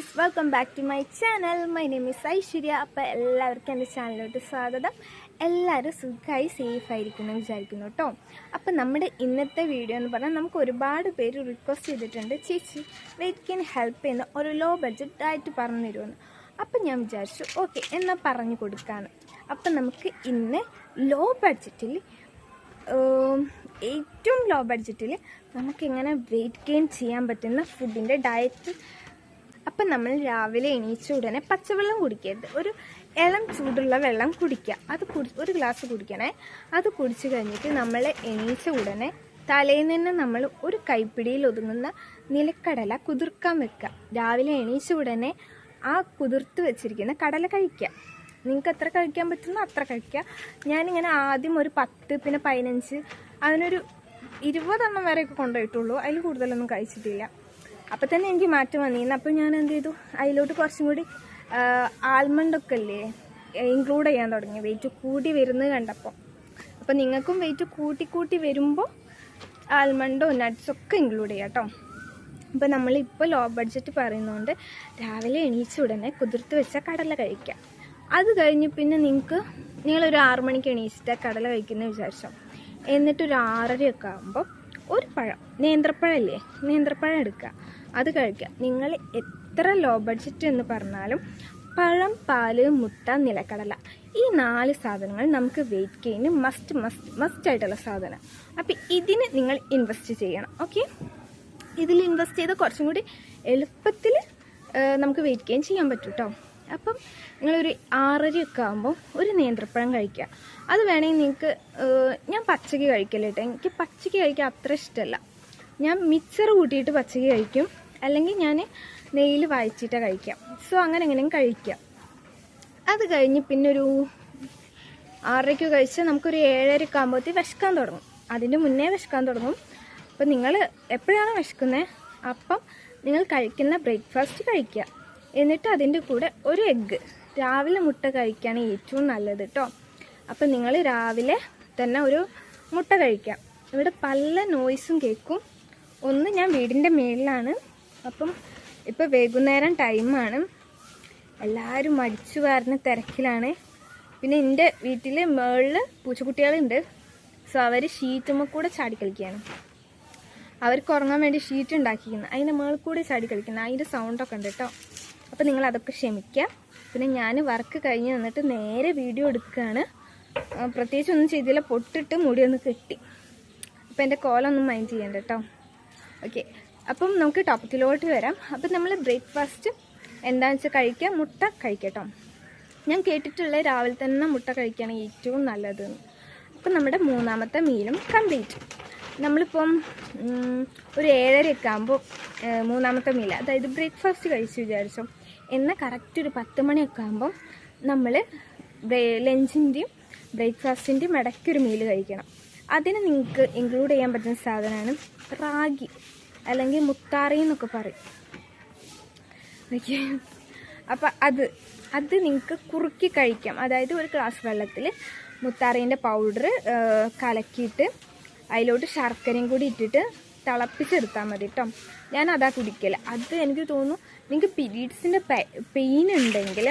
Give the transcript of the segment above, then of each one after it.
Guys welcome back to my channel my name is Aishwarya അപ്പോൾ എല്ലാവർക്കും എന്റെ ചാനലിലോട്ട് സ്വാഗതം. എല്ലാവരും സുഖമായി സേഫ് ആയിരിക്കുന്നു വിചാരിക്കുന്നു കേട്ടോ അപ്പോൾ നമ്മുടെ ഇന്നത്തെ വീഡിയോ എന്ന് പറഞ്ഞാൽ നമുക്ക് ഒരുപാട് പേര് റിക്വസ്റ്റ് ചെയ്തിട്ടുണ്ട്. ചേച്ചി വെയിറ്റ് ക്യാൻ ഹെൽപ്പ് ചെയ്യുന്ന ഒരു ലോ ബഡ്ജറ്റ് ഡയറ്റ് പറഞ്ഞു തരുമെന്ന്. അപ്പം ഞാൻ വിചാരിച്ചു ഓക്കെ എന്നാൽ പറഞ്ഞു കൊടുക്കാമെന്ന് അപ്പം നമുക്ക് ഇന്ന് ലോ ബഡ്ജറ്റിൽ ഏറ്റവും ലോ ബഡ്ജറ്റിൽ നമുക്കെങ്ങനെ വെയിറ്റ് ഗെയിൻ ചെയ്യാൻ പറ്റുന്ന ഫുഡിന്റെ ഡയറ്റ് അപ്പം നമ്മൾ രാവിലെ എണീച്ച ഉടനെ പച്ചവെള്ളം കുടിക്കരുത്. ഒരു ഇളം ചൂടുള്ള വെള്ളം കുടിക്കുക. അത് കുടി ഒരു ഗ്ലാസ് കുടിക്കണേ. അത് കുടിച്ചു കഴിഞ്ഞിട്ട് നമ്മൾ എണീച്ച ഉടനെ തലേന്ന് തന്നെ നമ്മൾ ഒരു കൈപ്പിടിയിൽ ഒതുങ്ങുന്ന നിലക്കടല കുതിർക്കാൻ വെക്കുക. രാവിലെ എണീച്ച ഉടനെ ആ കുതിർത്ത് വെച്ചിരിക്കുന്ന കടല കഴിക്കുക. നിങ്ങൾക്ക് എത്ര കഴിക്കാൻ പറ്റുന്നോ അത്ര കഴിക്കുക. ഞാനിങ്ങനെ ആദ്യം ഒരു പത്ത് പിന്നെ പതിനഞ്ച് അതിനൊരു ഇരുപതെണ്ണം വരെയൊക്കെ കൊണ്ടുപോയിട്ടുള്ളൂ. അതിൽ കൂടുതലൊന്നും കഴിച്ചിട്ടില്ല. അപ്പം തന്നെ എനിക്ക് മാറ്റം വന്നിരുന്നു അപ്പം ഞാൻ എന്ത് ചെയ്തു? അതിലോട്ട് കുറച്ചും കൂടി ആൽമണ്ടൊക്കെ അല്ലേ ഇൻക്ലൂഡ് ചെയ്യാൻ തുടങ്ങി. വെയിറ്റ് കൂടി വരുന്നത് കണ്ടപ്പോൾ അപ്പം നിങ്ങൾക്കും വെയിറ്റ് കൂട്ടി കൂട്ടി വരുമ്പോൾ ആൽമണ്ടോ നട്ട്സൊക്കെ ഇൻക്ലൂഡ് ചെയ്യാം കേട്ടോ അപ്പോൾ നമ്മളിപ്പോൾ ലോ ബഡ്ജറ്റ് പറയുന്നതുകൊണ്ട് രാവിലെ എണീച്ച ഉടനെ കുതിർത്ത് വെച്ച കടല കഴിക്കാം. അത് കഴിഞ്ഞ് പിന്നെ നിങ്ങൾക്ക് നിങ്ങളൊരു ആറു മണിക്ക് എണീച്ചിട്ട് കടല കഴിക്കുന്ന വിചാരിച്ചോ. എന്നിട്ടൊരു ആറരയൊക്കെ ആകുമ്പോൾ ഒരു പഴം നേന്ത്രപ്പഴമല്ലേ നേന്ത്രപ്പഴം എടുക്കുക. അത് കഴിക്കുക. നിങ്ങൾ എത്ര ലോ ബഡ്ജറ്റ് എന്ന് പറഞ്ഞാലും പഴം പാൽ മുട്ട നിലക്കടല ഈ നാല് സാധനങ്ങൾ നമുക്ക് weight gain must must must ആയിട്ടുള്ള സാധനം. അപ്പം ഇതിന് നിങ്ങൾ ഇൻവെസ്റ്റ് ചെയ്യണം. ഓക്കെ ഇതിൽ ഇൻവെസ്റ്റ് ചെയ്ത് കുറച്ചും കൂടി എളുപ്പത്തിൽ നമുക്ക് വെയിറ്റ് ഗെയിൻ ചെയ്യാൻ പറ്റും കേട്ടോ അപ്പം നിങ്ങളൊരു ആറരയൊക്കെ ആകുമ്പോൾ ഒരു നേന്ത്രപ്പഴം കഴിക്കുക. അത് വേണമെങ്കിൽ നിങ്ങൾക്ക് ഞാൻ പച്ചക്ക് കഴിക്കല്ല കേട്ടോ എനിക്ക് പച്ചക്ക് കഴിക്കാൻ അത്ര ഇഷ്ടമല്ല. ഞാൻ മിക്സർ കൂട്ടിയിട്ട് പച്ചക്ക് കഴിക്കും. അല്ലെങ്കിൽ ഞാൻ നെയ്യിൽ വായിച്ചിട്ടാണ് കഴിക്കാം സോ അങ്ങനെ എങ്ങനെയും കഴിക്കാം അത് കഴിഞ്ഞ് പിന്നെ ഒരു ആറരയ്ക്ക് കഴിച്ച് നമുക്കൊരു ഏഴരയ്ക്ക് ആകുമ്പോഴത്തേക്ക് വിശക്കാൻ തുടങ്ങും. അതിന്റെ മുന്നേ വിശക്കാൻ തുടങ്ങും. അപ്പം നിങ്ങൾ എപ്പോഴാണ് വിശക്കുന്നത് അപ്പം നിങ്ങൾ കഴിക്കുന്ന ബ്രേക്ക്ഫാസ്റ്റ് കഴിക്കുക. എന്നിട്ട് അതിന്റെ കൂടെ ഒരു എഗ്ഗ്. രാവിലെ മുട്ട കഴിക്കുകയാണ് ഏറ്റവും നല്ലത് കേട്ടോ അപ്പം നിങ്ങൾ രാവിലെ തന്നെ ഒരു മുട്ട കഴിക്കാം ഇവിടെ പല നോയ്സും കേൾക്കും. ഒന്ന് ഞാൻ വീടിന്റെ മേളിലാണ്. അപ്പം ഇപ്പോൾ വൈകുന്നേരം ടൈമാണ്. എല്ലാവരും മടിച്ചു വാർന്ന തിരക്കിലാണ്. പിന്നെ എന്റെ വീട്ടിൽ മേളിൽ പൂച്ചക്കുട്ടികളുണ്ട്. സോ അവർ ഷീറ്റുമ്മ കൂടെ ചാടി കളിക്കുകയാണ്. അവർക്ക് ഉറങ്ങാൻ വേണ്ടി ഷീറ്റ് ഉണ്ടാക്കിയിരിക്കുന്നു. അതിന്റെ മേളിൽ കൂടെ ചാടി കളിക്കുന്നത് അതിന്റെ സൗണ്ടൊക്കെ ഉണ്ട് കേട്ടോ. അപ്പോൾ നിങ്ങൾ അതൊക്കെ ക്ഷമിക്കുക. പിന്നെ ഞാൻ വർക്ക് കഴിഞ്ഞ് നിന്നിട്ട് നേരെ വീഡിയോ എടുക്കുകയാണ്. പ്രത്യേകിച്ച് ഒന്നും ചെയ്തില്ല. പൊട്ടിട്ട് മുടി ഒന്ന് കെട്ടി. അപ്പോൾ എന്റെ കോലൊന്നും മൈൻഡ് ചെയ്യണ്ട കേട്ടോ. ഓക്കെ അപ്പം നമുക്ക് ടോപ്പിക്കിലോട്ട് വരാം. അപ്പം നമ്മൾ ബ്രേക്ക്ഫാസ്റ്റ് എന്താണെന്ന് വെച്ചാൽ കഴിക്കുക മുട്ട കഴിക്കട്ടോ കേട്ടോ ഞാൻ കേട്ടിട്ടുള്ള രാവിലെ തന്നെ മുട്ട കഴിക്കുകയാണ് ഏറ്റവും നല്ലത്. അപ്പം നമ്മുടെ മൂന്നാമത്തെ മീലും കംപ്ലീറ്റ് നമ്മളിപ്പം ഒരു ഒരു ഏഴരയൊക്കെ ആകുമ്പോൾ മൂന്നാമത്തെ മീൽ അതായത് ബ്രേക്ക്ഫാസ്റ്റ് കഴിച്ച് വിചാരിച്ചോ. എന്നാൽ കറക്റ്റ് ഒരു പത്ത് മണിയൊക്കെ ആകുമ്പോൾ നമ്മൾ ലഞ്ചിന്റെയും ബ്രേക്ക്ഫാസ്റ്റിന്റെയും ഇടയ്ക്കൊരു മീൽ കഴിക്കണം. അതിന് നിങ്ങൾക്ക് ഇൻക്ലൂഡ് ചെയ്യാൻ പറ്റുന്ന സാധനമാണ് റാഗി. അല്ലെങ്കിൽ മുത്താറി എന്നൊക്കെ പറയും. അപ്പം അത് അത് നിങ്ങൾക്ക് കുറുക്കി കഴിക്കാം. അതായത് ഒരു ഗ്ലാസ് വെള്ളത്തിൽ മുത്താറീന്റെ പൗഡർ കലക്കിയിട്ട് അതിലോട്ട് ശർക്കരയും കൂടി ഇട്ടിട്ട് തിളപ്പിച്ചെടുത്താൽ മതി കേട്ടോ ഞാൻ അതാ കുടിക്കൽ അത് എനിക്ക് തോന്നുന്നു നിങ്ങൾക്ക് പീരീഡ്സിന്റെ പെയിൻ ഉണ്ടെങ്കിൽ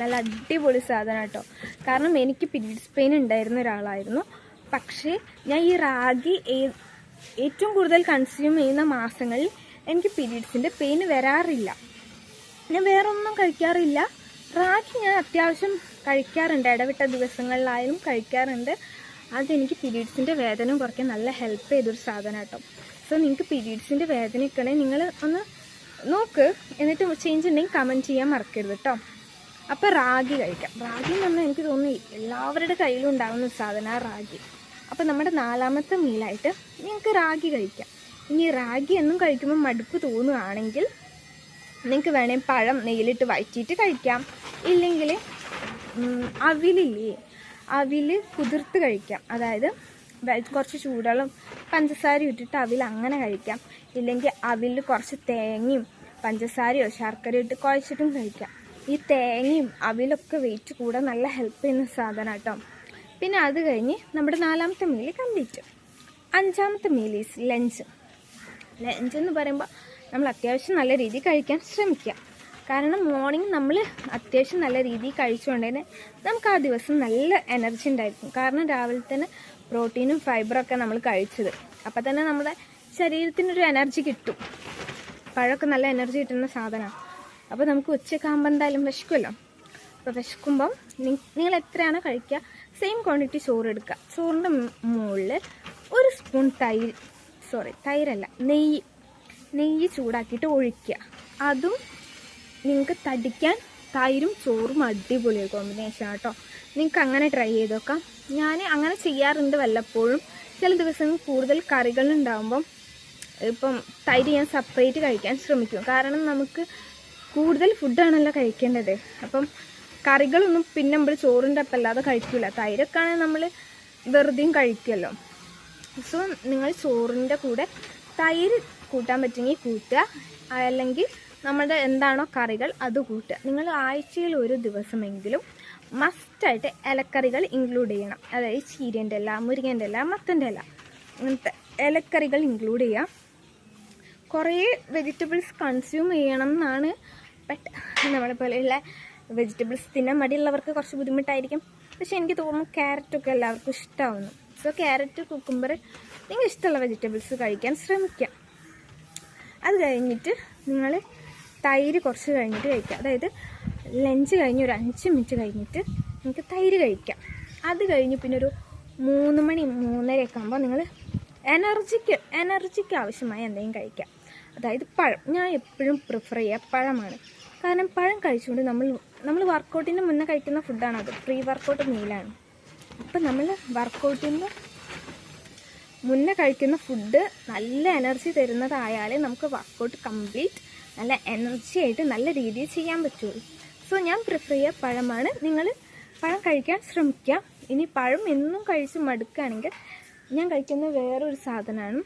നല്ല അടിപൊളി സാധനം കേട്ടോ കാരണം എനിക്ക് പീരീഡ്സ് പെയിൻ ഉണ്ടായിരുന്ന ഒരാളായിരുന്നു. പക്ഷേ ഞാൻ ഈ റാഗി ഏറ്റവും കൂടുതൽ കൺസ്യൂം ചെയ്യുന്ന മാസങ്ങളിൽ എനിക്ക് പീരീഡ്സിന്റെ പെയിൻ വരാറില്ല. ഞാൻ വേറൊന്നും കഴിക്കാറില്ല. റാഗി ഞാൻ അത്യാവശ്യം കഴിക്കാറുണ്ട്. ഇടവിട്ട ദിവസങ്ങളിലായാലും കഴിക്കാറുണ്ട്. അതെനിക്ക് പീരീഡ്സിന്റെ വേദന കുറയ്ക്കാൻ നല്ല ഹെൽപ്പ് ചെയ്തൊരു സാധനം കേട്ടോ സോ നിങ്ങൾക്ക് പീരീഡ്സിന്റെ വേദനയൊക്കെ നിങ്ങൾ ഒന്ന് നോക്ക്. എന്നിട്ട് ചേഞ്ച് ഉണ്ടെങ്കിൽ കമന്റ് ചെയ്യാൻ മറക്കരുത് കേട്ടോ അപ്പോൾ റാഗി കഴിക്കാം. റാഗി എന്ന് പറഞ്ഞാൽ എനിക്ക് തോന്നുന്നു എല്ലാവരുടെ കയ്യിലും ഉണ്ടാകുന്ന സാധനമാണ് റാഗി. അപ്പോൾ നമ്മുടെ നാലാമത്തെ മീലായിട്ട് നിങ്ങൾക്ക് റാഗി കഴിക്കാം. ഇനി റാഗി എന്നും കഴിക്കുമ്പോൾ മടുപ്പ് തോന്നുകയാണെങ്കിൽ നിങ്ങൾക്ക് വേണമെങ്കിൽ പഴം നെയ്യിലിട്ട് വഴറ്റിയിട്ട് കഴിക്കാം. ഇല്ലെങ്കിൽ അവിലില്ലേ? അവിൽ കുതിർത്ത് കഴിക്കാം. അതായത് കുറച്ച് ചൂടുകളും പഞ്ചസാരയും ഇട്ടിട്ട് അവിൽ അങ്ങനെ കഴിക്കാം. ഇല്ലെങ്കിൽ അവിൽ കുറച്ച് തേങ്ങയും പഞ്ചസാരയോ ശർക്കരയോ ഇട്ട് കുഴച്ചിട്ടും കഴിക്കാം. ഈ തേങ്ങയും അവിലൊക്കെ വെയിറ്റ് കൂടാൻ നല്ല ഹെൽപ്പ് ചെയ്യുന്ന സാധനം കേട്ടോ പിന്നെ അത് കഴിഞ്ഞ് നമ്മുടെ നാലാമത്തെ മീൽ കംപ്ലീറ്റ് അഞ്ചാമത്തെ മീൽ ഈസ് ലഞ്ച് ലഞ്ച് എന്ന് പറയുമ്പോൾ നമ്മൾ അത്യാവശ്യം നല്ല രീതിയിൽ കഴിക്കാൻ ശ്രമിക്കുക കാരണം മോർണിംഗ് നമ്മൾ അത്യാവശ്യം നല്ല രീതിയിൽ കഴിച്ചുകൊണ്ട് തന്നെ നമുക്ക് ആ ദിവസം നല്ല എനർജി ഉണ്ടായിരിക്കും. കാരണം രാവിലെ തന്നെ പ്രോട്ടീനും ഫൈബറൊക്കെ നമ്മൾ കഴിച്ചത്. അപ്പം തന്നെ നമ്മുടെ ശരീരത്തിനൊരു എനർജി കിട്ടും. പഴമൊക്കെ നല്ല എനർജി കിട്ടുന്ന സാധനമാണ്. അപ്പോൾ നമുക്ക് ഉച്ചക്കാകുമ്പോൾ എന്തായാലും വിശക്കുമല്ലോ. അപ്പോൾ വിശക്കുമ്പം നിങ്ങൾ എത്രയാണോ കഴിക്കുക സെയിം ക്വാണ്ടിറ്റി ചോറ് എടുക്കുക. ചോറിന്റെ മുകളിൽ ഒരു സ്പൂൺ തൈര് സോറി തൈരല്ല നെയ്യ് നെയ്യ് ചൂടാക്കിയിട്ട് ഒഴിക്കുക. അതും നിങ്ങൾക്ക് തടിക്കാൻ തൈരും ചോറും അടിപൊളി കോമ്പിനേഷൻ കേട്ടോ നിങ്ങൾക്ക് അങ്ങനെ ട്രൈ ചെയ്ത് നോക്കാം. ഞാൻ അങ്ങനെ ചെയ്യാറുണ്ട് വല്ലപ്പോഴും. ചില ദിവസങ്ങൾ കൂടുതൽ കറികൾ ഉണ്ടാകുമ്പം ഇപ്പം തൈര് ഞാൻ സെപ്പറേറ്റ് കഴിക്കാൻ ശ്രമിക്കും. കാരണം നമുക്ക് കൂടുതൽ ഫുഡാണല്ലോ കഴിക്കേണ്ടത്. അപ്പം കറികളൊന്നും പിന്നെ നമ്മൾ ചോറിന്റെ അപ്പം അല്ലാതെ കഴിക്കില്ല തൈരൊക്കെ ആണെങ്കിൽ നമ്മൾ വെറുതെയും കഴിക്കുമല്ലോ സോ നിങ്ങൾ ചോറിന്റെ കൂടെ തൈര് കൂട്ടാൻ പറ്റുമെങ്കിൽ കൂട്ടുക. അല്ലെങ്കിൽ നമ്മുടെ എന്താണോ കറികൾ അത് കൂട്ടുക. നിങ്ങൾ ആഴ്ചയിൽ ഒരു ദിവസമെങ്കിലും മസ്റ്റായിട്ട് ഇലക്കറികൾ ഇൻക്ലൂഡ് ചെയ്യണം. അതായത് ചീരേന്റെ ഇല മുരിങ്ങേന്റെ ഇല മത്തന്റെ ഇല അങ്ങനത്തെ ഇലക്കറികൾ ഇൻക്ലൂഡ് ചെയ്യുക. കുറേ വെജിറ്റബിൾസ് കൺസ്യൂം ചെയ്യണം എന്നാണ് ബട്ട് നമ്മളെ പോലെയുള്ള വെജിറ്റബിൾസ് തിന്നാൻ മടിയുള്ളവർക്ക് കുറച്ച് ബുദ്ധിമുട്ടായിരിക്കും. പക്ഷെ എനിക്ക് തോന്നുന്നു ക്യാരറ്റൊക്കെ എല്ലാവർക്കും ഇഷ്ടമാവുന്നു സോ ക്യാരറ്റ് കുക്കുമ്പർ നിങ്ങൾ ഇഷ്ടമുള്ള വെജിറ്റബിൾസ് കഴിക്കാൻ ശ്രമിക്കാം അത് കഴിഞ്ഞിട്ട് നിങ്ങൾ തൈര് കുറച്ച് കഴിഞ്ഞിട്ട് കഴിക്കുക. അതായത് ലഞ്ച് കഴിഞ്ഞ് ഒരു അഞ്ച് മിനിറ്റ് കഴിഞ്ഞിട്ട് നിങ്ങൾക്ക് തൈര് കഴിക്കാം. അത് കഴിഞ്ഞ് പിന്നെ ഒരു മൂന്ന് മണി മൂന്നരയൊക്കെ ആകുമ്പോൾ നിങ്ങൾ എനർജിക്ക് എനർജിക്ക് ആവശ്യമായി എന്തെങ്കിലും കഴിക്കാം. അതായത് പഴം. ഞാൻ എപ്പോഴും പ്രിഫർ ചെയ്യുക പഴമാണ്. കാരണം പഴം കഴിച്ചുകൊണ്ട് നമ്മൾ നമ്മൾ വർക്കൗട്ടിന് മുന്നേ കഴിക്കുന്ന ഫുഡാണത് പ്രീ വർക്കൗട്ട് മീലാണ് അപ്പം നമ്മൾ വർക്കൗട്ടിന്റെ മുന്നേ കഴിക്കുന്ന ഫുഡ് നല്ല എനർജി തരുന്നതായാലേ നമുക്ക് വർക്കൗട്ട് കംപ്ലീറ്റ് നല്ല എനർജി ആയിട്ട് നല്ല രീതിയിൽ ചെയ്യാൻ പറ്റുള്ളൂ സോ ഞാൻ പ്രിഫർ ചെയ്യുക പഴമാണ്. നിങ്ങൾ പഴം കഴിക്കാൻ ശ്രമിക്കുക. ഇനി പഴം എന്നും കഴിച്ച് മടുക്കുകയാണെങ്കിൽ ഞാൻ കഴിക്കുന്ന വേറൊരു സാധനമാണ്.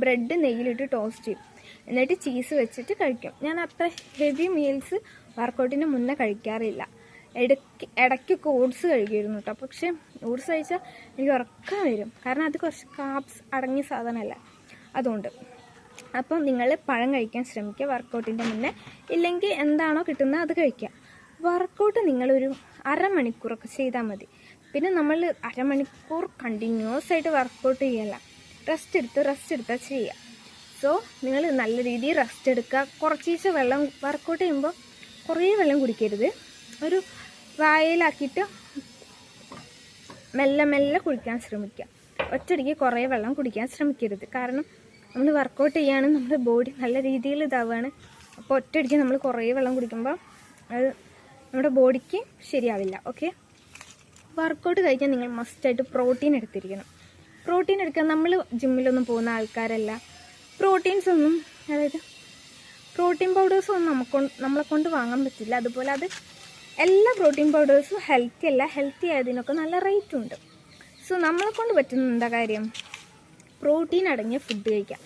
ബ്രെഡ് നെയ്യിലിട്ട് ടോസ്റ്റ് ചെയ്യും. എന്നിട്ട് ചീസ് വെച്ചിട്ട് കഴിക്കും. ഞാൻ അത്ര ഹെവി മീൽസ് വർക്കൗട്ടിന് മുന്നേ കഴിക്കാറില്ല. ഇടയ്ക്ക് ഇടയ്ക്കൊക്കെ ഓട്സ് കഴിക്കുമായിരുന്നു കേട്ടോ പക്ഷേ ഓട്സ് കഴിച്ചാൽ എനിക്ക് ഉറക്കം വരും. കാരണം അത് കുറച്ച് കാപ്സ് അടങ്ങിയ സാധനമല്ല. അതുകൊണ്ട്. അപ്പം നിങ്ങൾ പഴം കഴിക്കാൻ ശ്രമിക്കുക വർക്കൗട്ടിന്റെ മുന്നേ. ഇല്ലെങ്കിൽ എന്താണോ കിട്ടുന്നത് അത് കഴിക്കുക. വർക്കൗട്ട് നിങ്ങളൊരു അരമണിക്കൂറൊക്കെ ചെയ്താൽ മതി. പിന്നെ നമ്മൾ അരമണിക്കൂർ കണ്ടിന്യൂസ് ആയിട്ട് വർക്കൗട്ട് ചെയ്യല്ല. റെസ്റ്റ് എടുത്ത് റെസ്റ്റ് എടുത്താൽ ചെയ്യുക. സോ നിങ്ങൾ നല്ല രീതിയിൽ റെസ്റ്റ് എടുക്കുക. കുറച്ചീച്ച വെള്ളം വർക്കൗട്ട് ചെയ്യുമ്പോൾ കുറേ വെള്ളം കുടിക്കരുത്. ഒരു വായയിലാക്കിയിട്ട് മെല്ലെ മെല്ലെ കുടിക്കാൻ ശ്രമിക്കുക. ഒറ്റയടിക്ക് കുറേ വെള്ളം കുടിക്കാൻ ശ്രമിക്കരുത്. കാരണം നമ്മൾ വർക്കൗട്ട് ചെയ്യാണ് നമ്മുടെ ബോഡി നല്ല രീതിയിൽ ഇതാവുകയാണ്. അപ്പോൾ ഒറ്റയടിക്ക് നമ്മൾ കുറേ വെള്ളം കുടിക്കുമ്പോൾ അത് നമ്മുടെ ബോഡിക്ക് ശരിയാവില്ല. ഓക്കെ വർക്കൗട്ട് കഴിക്കാൻ നിങ്ങൾ മസ്റ്റായിട്ട് പ്രോട്ടീൻ എടുത്തിരിക്കണം. പ്രോട്ടീൻ എടുക്കാൻ നമ്മൾ ജിമ്മിലൊന്നും പോകുന്ന ആൾക്കാരല്ല. പ്രോട്ടീൻസ് ഒന്നും അതായത് പ്രോട്ടീൻ പൗഡേഴ്സ് ഒന്നും നമുക്ക് നമ്മളെ കൊണ്ട് വാങ്ങാൻ പറ്റില്ല. അതുപോലെ അത് എല്ലാ പ്രോട്ടീൻ പൗഡേഴ്സും ഹെൽത്തി അല്ല. ഹെൽത്തി ആയതിനൊക്കെ നല്ല റേറ്റ് ഉണ്ട്. സോ നമ്മളെ കൊണ്ട് പറ്റുന്ന എന്താ കാര്യം? പ്രോട്ടീൻ അടങ്ങിയ ഫുഡ് കഴിക്കാം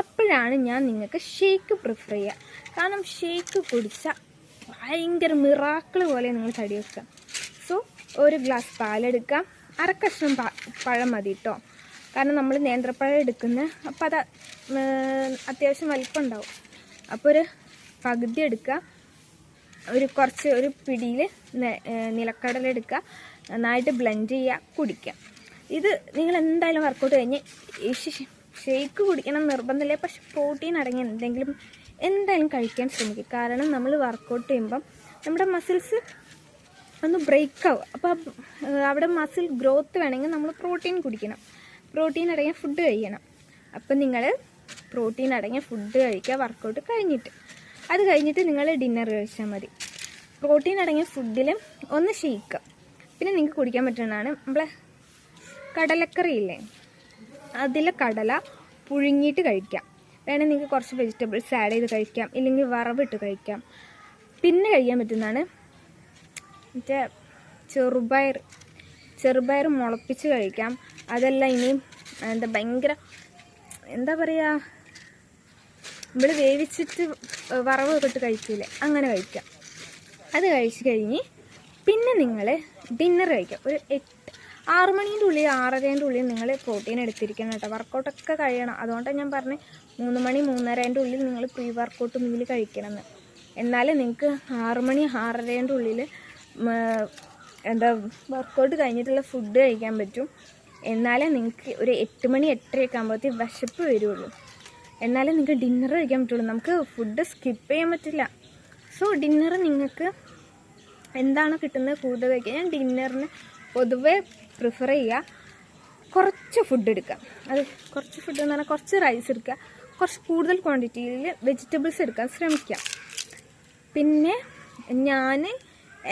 അപ്പോഴാണ് ഞാൻ നിങ്ങൾക്ക് ഷേക്ക് പ്രിഫർ ചെയ്യുക. കാരണം ഷേക്ക് കുടിച്ചാൽ ഭയങ്കര മിറാക്കിൾ പോലെ നിങ്ങൾ തടി വെക്കുക. സോ ഒരു ഗ്ലാസ് പാലെടുക്കാം അരക്കഷ്ണം പഴം മതി കേട്ടോ കാരണം നമ്മൾ നേന്ത്രപ്പഴം എടുക്കുന്ന അപ്പോൾ അത് അത്യാവശ്യം വലിപ്പം ഉണ്ടാവും അപ്പോൾ ഒരു പകുതി എടുക്കുക. ഒരു കുറച്ച് ഒരു പിടിയിൽ നിലക്കടല എടുക്കുക. നന്നായിട്ട് ബ്ലെൻഡ് ചെയ്യുക കുടിക്കുക. ഇത് നിങ്ങൾ എന്തായാലും വർക്കൗട്ട് കഴിഞ്ഞ് ഷേക്ക് കുടിക്കണം നിർബന്ധമില്ല. പക്ഷെ പ്രോട്ടീൻ അടങ്ങിയ എന്തെങ്കിലും എന്തായാലും കഴിക്കാൻ ശ്രമിക്കുക. കാരണം നമ്മൾ വർക്കൗട്ട് ചെയ്യുമ്പം നമ്മുടെ മസിൽസ് ഒന്ന് ബ്രേക്ക് ആവും. അപ്പോൾ അവിടെ മസിൽ ഗ്രോത്ത് വേണമെങ്കിൽ നമ്മൾ പ്രോട്ടീൻ കുടിക്കണം. പ്രോട്ടീൻ അടങ്ങിയ ഫുഡ് കഴിക്കണം അപ്പം നിങ്ങൾ പ്രോട്ടീൻ അടങ്ങിയ ഫുഡ് കഴിക്കുക വർക്കൗട്ട് കഴിഞ്ഞിട്ട്. അത് കഴിഞ്ഞിട്ട് നിങ്ങൾ ഡിന്നർ കഴിച്ചാൽ മതി. പ്രോട്ടീൻ അടങ്ങിയ ഫുഡിൽ ഒന്ന് ഷെയ്ക്കുക പിന്നെ നിങ്ങൾക്ക് കുടിക്കാൻ പറ്റുന്നതാണ് നമ്മളെ കടലക്കറി ഇല്ലേ? അതിൽ കടല പുഴുങ്ങിയിട്ട് കഴിക്കാം. വേണമെങ്കിൽ നിങ്ങൾക്ക് കുറച്ച് വെജിറ്റബിൾസ് ആഡ് ചെയ്ത് കഴിക്കാം. ഇല്ലെങ്കിൽ വറവിട്ട് കഴിക്കാം. പിന്നെ കഴിക്കാൻ പറ്റുന്നതാണ് മറ്റേ ചെറുപയർ. ചെറുപയർ മുളപ്പിച്ച് കഴിക്കാം. അതല്ല ഇനിയും എന്താ ഭയങ്കര എന്താ പറയുക നമ്മൾ വേവിച്ചിട്ട് വറവ് തൊട്ട് കഴിക്കൂലേ അങ്ങനെ കഴിക്കാം. അത് കഴിച്ച് കഴിഞ്ഞ് പിന്നെ നിങ്ങൾ ഡിന്നർ കഴിക്കാം. ഒരു എട്ട് ആറു മണീന്റെ ഉള്ളിൽ ആറരേന്റെ ഉള്ളിൽ നിങ്ങൾ പ്രോട്ടീൻ എടുത്തിരിക്കണം കേട്ടോ. വർക്കൗട്ടൊക്കെ കഴിയണം. അതുകൊണ്ടാണ് ഞാൻ പറഞ്ഞത് മൂന്ന് മണി മൂന്നരേന്റെ ഉള്ളിൽ നിങ്ങൾ പ്രീ വർക്കൗട്ട് മീൽ കഴിക്കണം കഴിക്കണമെന്ന്. എന്നാലേ നിങ്ങൾക്ക് ആറു മണി ആറരേന്റെ ഉള്ളിൽ എന്താ വർക്കൗട്ട് കഴിഞ്ഞിട്ടുള്ള ഫുഡ് കഴിക്കാൻ പറ്റും. എന്നാലേ നിങ്ങൾക്ക് ഒരു എട്ട് മണി എട്ടരയൊക്കെ ആകുമ്പോഴത്തേക്ക് വിശപ്പ് വരുള്ളൂ. എന്നാലേ നിങ്ങൾക്ക് ഡിന്നർ കഴിക്കാൻ പറ്റുള്ളൂ. നമുക്ക് ഫുഡ് സ്കിപ്പ് ചെയ്യാൻ പറ്റില്ല. സോ ഡിന്നർ നിങ്ങൾക്ക് എന്താണ് കിട്ടുന്നത് കൂടുതൽ കഴിക്കുക ഞാൻ ഡിന്നറിന് പൊതുവെ പ്രിഫർ ചെയ്യുക കുറച്ച് ഫുഡ് എടുക്കുക അത് കുറച്ച് ഫുഡ് എന്ന് പറഞ്ഞാൽ കുറച്ച് റൈസ് എടുക്കുക. കുറച്ച് കൂടുതൽ ക്വാണ്ടിറ്റിയിൽ വെജിറ്റബിൾസ് എടുക്കാൻ ശ്രമിക്കുക പിന്നെ ഞാൻ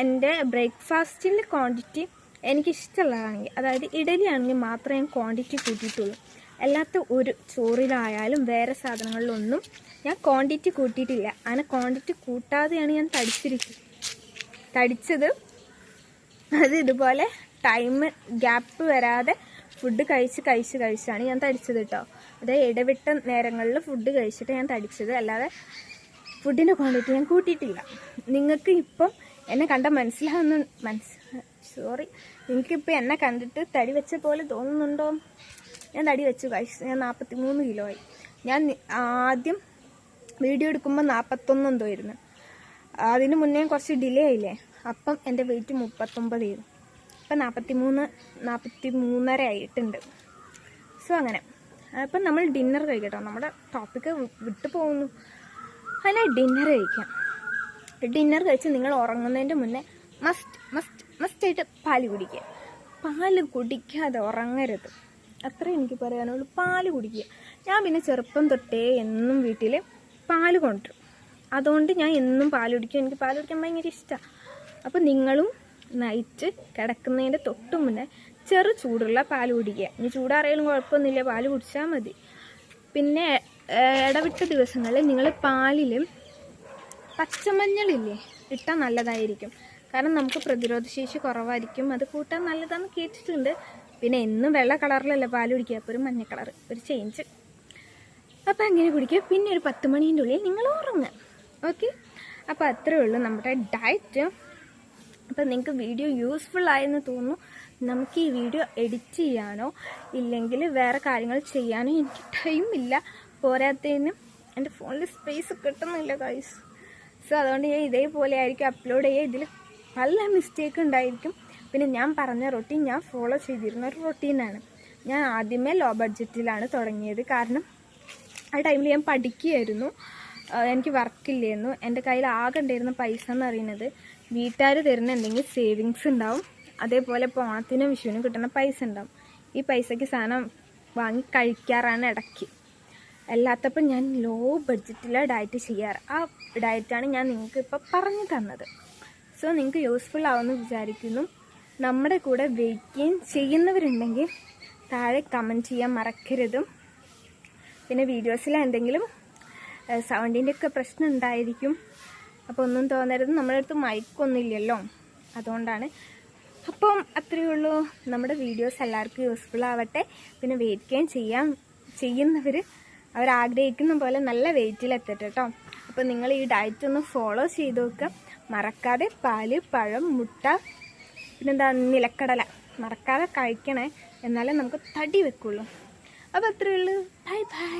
എന്റെ ബ്രേക്ക്ഫാസ്റ്റിന്റെ ക്വാണ്ടിറ്റി എനിക്കിഷ്ടമുള്ളതാണെങ്കിൽ അതായത് ഇഡലി ആണെങ്കിൽ മാത്രമേ ഞാൻ ക്വാണ്ടിറ്റി കൂട്ടിയിട്ടുള്ളൂ. അല്ലാത്ത ഒരു ചോറിലായാലും വേറെ സാധനങ്ങളിലൊന്നും ഞാൻ ക്വാണ്ടിറ്റി കൂട്ടിയിട്ടില്ല. അങ്ങനെ ക്വാണ്ടിറ്റി കൂട്ടാതെയാണ് ഞാൻ തടിച്ചിരിക്കുന്നത്. തടിച്ചത് അത് ഇതുപോലെ ടൈം ഗ്യാപ്പ് വരാതെ ഫുഡ് കഴിച്ച് കഴിച്ച് കഴിച്ചാണ് ഞാൻ തടിച്ചത് കേട്ടോ. അതായത് ഇടവിട്ട നേരങ്ങളിൽ ഫുഡ് കഴിച്ചിട്ട് ഞാൻ തടിച്ചത്. അല്ലാതെ ഫുഡിന്റെ ക്വാണ്ടിറ്റി ഞാൻ കൂട്ടിയിട്ടില്ല. നിങ്ങൾക്ക് ഇപ്പം എന്നെ കണ്ട മനസ്സിലാവുന്ന മനസ്സ് സോറി നിങ്ങൾക്കിപ്പോൾ എന്നെ കണ്ടിട്ട് തടി വെച്ച പോലെ തോന്നുന്നുണ്ടോ? ഞാൻ തടി വെച്ചു കഴിച്ചു ഞാൻ നാൽപ്പത്തി മൂന്ന് കിലോ ആയി. ഞാൻ ആദ്യം വീഡിയോ എടുക്കുമ്പോൾ നാൽപ്പത്തൊന്ന് എന്തോ ആയിരുന്നു. അതിന് മുന്നേ കുറച്ച് ഡിലേ ആയില്ലേ? അപ്പം എന്റെ വെയിറ്റ് മുപ്പത്തൊമ്പത് ചെയ്തു അപ്പം നാൽപ്പത്തി മൂന്ന് നാൽപ്പത്തി മൂന്നര ആയിട്ടുണ്ട്. സോ അങ്ങനെ. അപ്പം നമ്മൾ ഡിന്നർ കഴിക്കട്ടോ. നമ്മുടെ ടോപ്പിക്ക് വിട്ടു പോകുന്നു. അങ്ങനെ ഡിന്നർ കഴിക്കാം. ഡിന്നർ കഴിച്ച് നിങ്ങൾ ഉറങ്ങുന്നതിന്റെ മുന്നേ മസ്റ്റ് മസ്റ്റായിട്ട് പാൽ കുടിക്കുക. പാൽ കുടിക്കാതെ ഉറങ്ങരുത്. അത്രേ എനിക്ക് പറയാനുള്ളൂ. പാൽ കുടിക്കുക. ഞാൻ പിന്നെ ചെറുപ്പം തൊട്ടേ എന്നും വീട്ടിൽ പാൽ കൊണ്ടുവരും. അതുകൊണ്ട് ഞാൻ എന്നും പാൽ കുടിക്കും. എനിക്ക് പാൽ കുടിക്കാൻ ഭയങ്കര ഇഷ്ടമാണ് അപ്പോൾ നിങ്ങളും നൈറ്റ് കിടക്കുന്നതിന്റെ തൊട്ട് മുന്നേ ചെറു ചൂടുള്ള പാൽ കുടിക്കുക. ഇനി ചൂടാറിയാലും കുഴപ്പമൊന്നുമില്ല. പാൽ കുടിച്ചാൽ മതി. പിന്നെ ഇടവിട്ട ദിവസങ്ങളിൽ നിങ്ങൾ പാലിൽ പച്ചമഞ്ഞളില്ലേ ഇട്ടാൽ നല്ലതായിരിക്കും. കാരണം നമുക്ക് പ്രതിരോധശേഷി കുറവായിരിക്കും. അത് കൂട്ടാൻ നല്ലതാണെന്ന് കേട്ടിട്ടുണ്ട്. പിന്നെ എന്നും വെള്ള കളറിലല്ല പാൽ കുടിക്കുക. അപ്പോൾ ഒരു മഞ്ഞ കളർ ഒരു ചേഞ്ച് അപ്പോൾ അങ്ങനെ കുടിക്കുക. പിന്നെ ഒരു പത്ത് മണീന്റെ ഉള്ളിൽ നിങ്ങൾ ഉറങ്ങുക. ഓക്കെ അപ്പോൾ അത്രേ ഉള്ളൂ നമ്മുടെ ഡയറ്റ് അപ്പം നിങ്ങൾക്ക് വീഡിയോ യൂസ്ഫുൾ ആയെന്ന് തോന്നുന്നു. നമുക്ക് ഈ വീഡിയോ എഡിറ്റ് ചെയ്യാനോ ഇല്ലെങ്കിൽ വേറെ കാര്യങ്ങൾ ചെയ്യാനോ എനിക്ക് ടൈം ഇല്ല. പോരാത്തതിന് എന്റെ ഫോണിൽ സ്പേസ് കിട്ടുന്നില്ല ഗൈസ് സോ അതുകൊണ്ട് ഞാൻ ഇതേപോലെ ആയിരിക്കും അപ്ലോഡ് ചെയ്യുക. ഇതിൽ പല മിസ്റ്റേക്ക് ഉണ്ടായിരിക്കും. പിന്നെ ഞാൻ പറഞ്ഞ റൊട്ടീൻ ഞാൻ ഫോളോ ചെയ്തിരുന്ന ഒരു റൊട്ടീനാണ് ഞാൻ ആദ്യമേ ലോ ബഡ്ജറ്റിലാണ് തുടങ്ങിയത്. കാരണം ആ ടൈമിൽ ഞാൻ പഠിക്കുകയായിരുന്നു. എനിക്ക് വർക്കില്ലായിരുന്നു എന്റെ കയ്യിൽ ആകെ ഉണ്ടായിരുന്ന പൈസ എന്ന് പറയുന്നത് വീട്ടുകാർ തരുന്ന എന്തെങ്കിലും സേവിങ്സ് ഉണ്ടാവും. അതേപോലെ ഇപ്പോൾ ഓണത്തിനും വിഷുവിനും കിട്ടുന്ന പൈസ ഉണ്ടാവും. ഈ പൈസയ്ക്ക് സാധനം വാങ്ങി കഴിക്കാറാണ് ഇടയ്ക്ക്. അല്ലാത്തപ്പോൾ ഞാൻ ലോ ബഡ്ജറ്റിലാണ് ഡയറ്റ് ചെയ്യാറ്. ആ ഡയറ്റാണ് ഞാൻ നിങ്ങൾക്ക് ഇപ്പോൾ പറഞ്ഞു തന്നത്. സോ നിങ്ങൾക്ക് യൂസ്ഫുൾ ആവുമെന്ന് വിചാരിക്കുന്നു. നമ്മുടെ കൂടെ ഗെയിൻ ചെയ്യുന്നവരുണ്ടെങ്കിൽ താഴെ കമന്റ് ചെയ്യാൻ മറക്കരുതും. പിന്നെ വീഡിയോസിൽ എന്തെങ്കിലും സൗണ്ടിന്റെ ഒക്കെ പ്രശ്നം ഉണ്ടായിരിക്കും. അപ്പോൾ ഒന്നും തോന്നരുത്. നമ്മുടെ അടുത്ത് മയക്കൊന്നുമില്ലല്ലോ അതുകൊണ്ടാണ്. അപ്പം അത്രയേ ഉള്ളൂ. നമ്മുടെ വീഡിയോസ് എല്ലാവർക്കും യൂസ്ഫുൾ ആവട്ടെ. പിന്നെ വെയിറ്റ് ചെയ്യാൻ ചെയ്യുന്നവർ അവരാഗ്രഹിക്കുന്ന പോലെ നല്ല വെയിറ്റിലെത്തട്ടെ കേട്ടോ അപ്പോൾ നിങ്ങൾ ഈ ഡയറ്റ് ഒന്ന് ഫോളോ ചെയ്ത് നോക്കുക. മറക്കാതെ പാൽ പഴം മുട്ട പിന്നെന്താ നിലക്കടല. മറക്കാതെ കഴിക്കണേ എന്നാലേ നമുക്ക് തടി വെക്കുള്ളൂ. അപ്പോൾ അത്രയേ ഉള്ളൂ. Bye bye